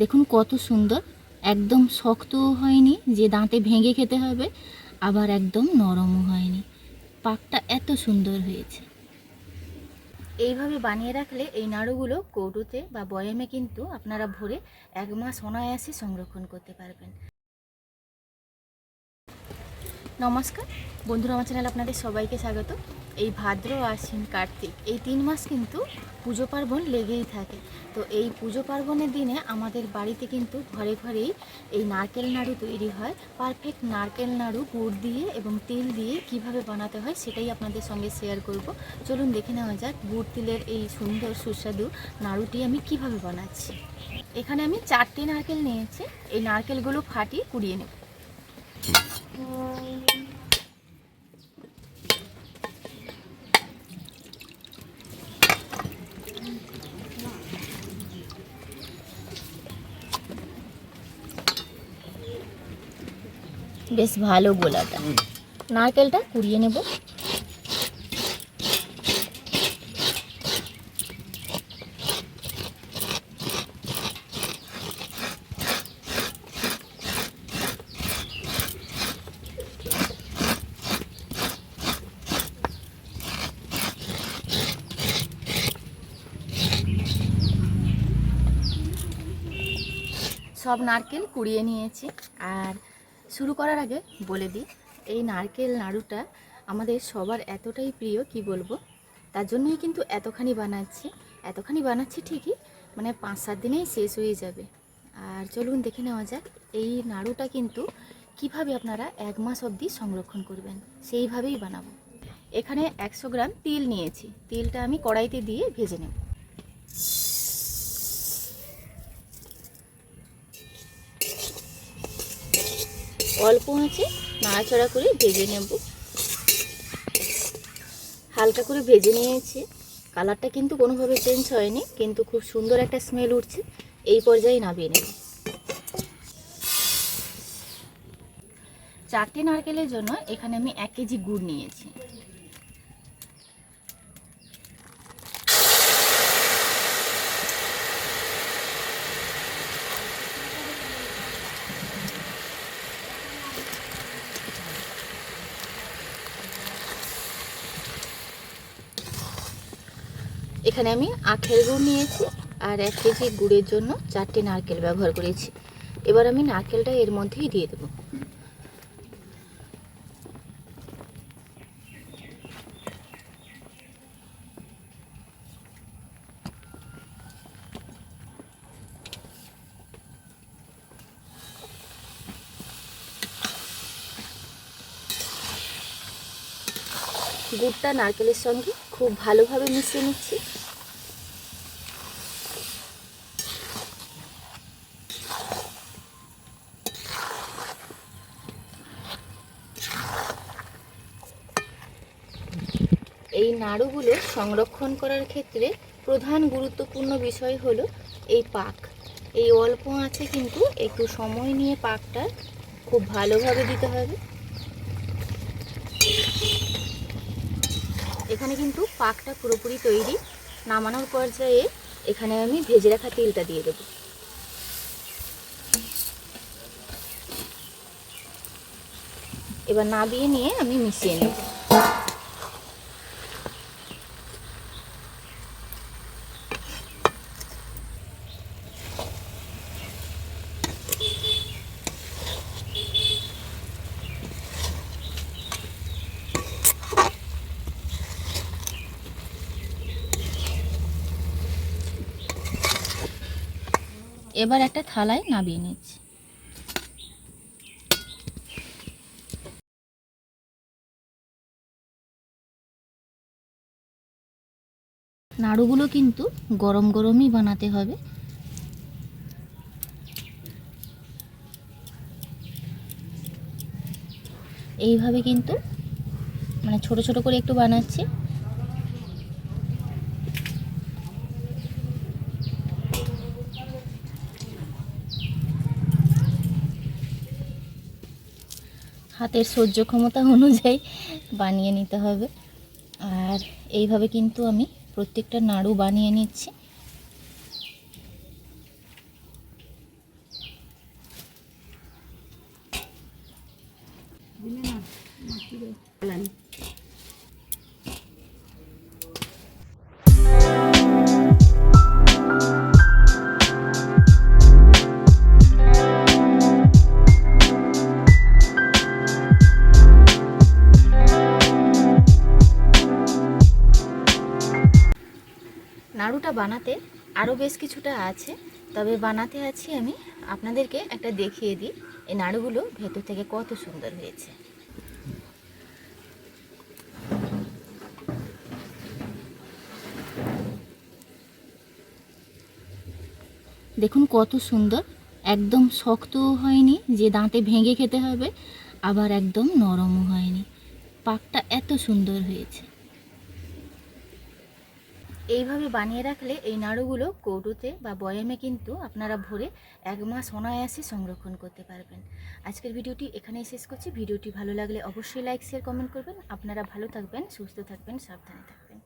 দেখুন কত সুন্দর। একদম শক্তও হয়নি, যে দাঁতে ভেঙে খেতে হবে, আবার একদম নরমও হয়নি। পাকটা এত সুন্দর হয়েছে। এইভাবে বানিয়ে রাখলে এই নাড়ুগুলো কৌটোতে বা বয়ামে কিন্তু আপনারা ভরে এক মাস অনায়াসে সংরক্ষণ করতে পারবেন। নমস্কার। বন্ধুরা, আমার চ্যানেল আপনাদের সবাইকে স্বাগত। এই ভাদ্র, আশ্বিন, কার্তিক, এই তিন মাস কিন্তু পুজো পার্বণ লেগেই থাকে। তো এই পুজো পার্বণের দিনে আমাদের বাড়িতে কিন্তু ঘরে ঘরেই এই নারকেল নাড়ু তৈরি হয়। পারফেক্ট নারকেল নাড়ু, গুড় দিয়ে এবং তিল দিয়ে কীভাবে বানাতে হয় সেটাই আপনাদের সঙ্গে শেয়ার করব। চলুন দেখে নেওয়া যাক গুড় তিলের এই সুন্দর, সুস্বাদু নাড়ুটি আমি কীভাবে বানাচ্ছি। এখানে আমি চারটে নারকেল নিয়েছি। এই নারকেলগুলো ফাটিয়ে কুড়িয়ে নেব। বেশ ভালো গোলাটা। নারকেলটা কুড়িয়ে নেব। সব নারকেল কুড়িয়ে নিয়েছি। আর শুরু করার আগে বলে দিই, এই নারকেল নাড়ুটা আমাদের সবার এতটাই প্রিয়, কি বলব? তার জন্যই কিন্তু এতখানি বানাচ্ছি। এতখানি বানাচ্ছি ঠিকই মানে পাঁচ সাত দিনেই শেষ হয়ে যাবে। আর চলুন দেখে নেওয়া যাক, এই নাড়ুটা কিন্তু কীভাবে আপনারা এক মাস অবধি সংরক্ষণ করবেন, সেইভাবেই বানাবো। এখানে একশো গ্রাম তিল নিয়েছি। তিলটা আমি কড়াইতে দিয়ে ভেজে নেব। অল্প আঁচে নাড়াচাড়া করে ভেজে নেব। হালকা করে ভেজে নিয়েছি। কালারটা কিন্তু কোনোভাবে চেঞ্জ হয়নি, কিন্তু খুব সুন্দর একটা স্মেল উঠছে। এই পর্যায়ে নামিয়ে নেব। চারটে নারকেলের জন্য এখানে আমি এক কেজি গুড় নিয়েছি। এখানে আমি আখের গুড় নিয়েছি আর এক কেজি গুড়ের জন্য চারটে নারকেল ব্যবহার করেছি। এবার আমি নারকেলটা এর মধ্যেই দিয়ে দেবো। গুড়টা নারকেলের সঙ্গে খুব ভালোভাবে মিশিয়ে নিচ্ছি। এই নাড়ুগুলো সংরক্ষণ করার ক্ষেত্রে প্রধান গুরুত্বপূর্ণ বিষয় হলো এই পাক। এই অল্প আছে কিন্তু একটু সময় নিয়ে পাকটা খুব ভালোভাবে দিতে হবে। এখানে কিন্তু পাকটা পুরোপুরি তৈরি। নামানোর পর্যায়ে এখানে আমি ভেজে রাখা তেলটা দিয়ে দেবো। এবার নাবিয়ে নিয়ে আমি মিশিয়ে নেব। এবার একটা থালায় নামিয়ে নিচ্ছি। নাড়ুগুলো কিন্তু গরম গরমই বানাতে হবে। এইভাবে কিন্তু মানে ছোট ছোট করে একটু বানাচ্ছি। হাতের সহ্য ক্ষমতা অনুযায়ী বানিয়ে নিতে হবে। আর এইভাবে কিন্তু আমি প্রত্যেকটা নাড়ু বানিয়ে নিচ্ছি। নাড়ুটা বানাতে আরও বেশ কিছুটা আছে, তবে বানাতে আছি আমি। আপনাদেরকে একটা দেখিয়ে দিই, এই নাড়ুগুলো ভেতর থেকে কত সুন্দর হয়েছে। দেখুন কত সুন্দর, একদম শক্তও হয়নি, যে দাঁতে ভেঙে খেতে হবে, আবার একদম নরমও হয়নি। পাকটা এত সুন্দর হয়েছে। এইভাবে বানিয়ে রাখলে এই নাড়ুগুলো কৌটোতে বা বয়ামে কিন্তু আপনারা ভরে এক মাস অনায়াসে সংরক্ষণ করতে পারবেন। আজকের ভিডিওটি এখানেই শেষ করছি। ভিডিওটি ভালো লাগলে অবশ্যই লাইক, শেয়ার, কমেন্ট করবেন। আপনারা ভালো থাকবেন, সুস্থ থাকবেন, সাবধানে থাকবেন।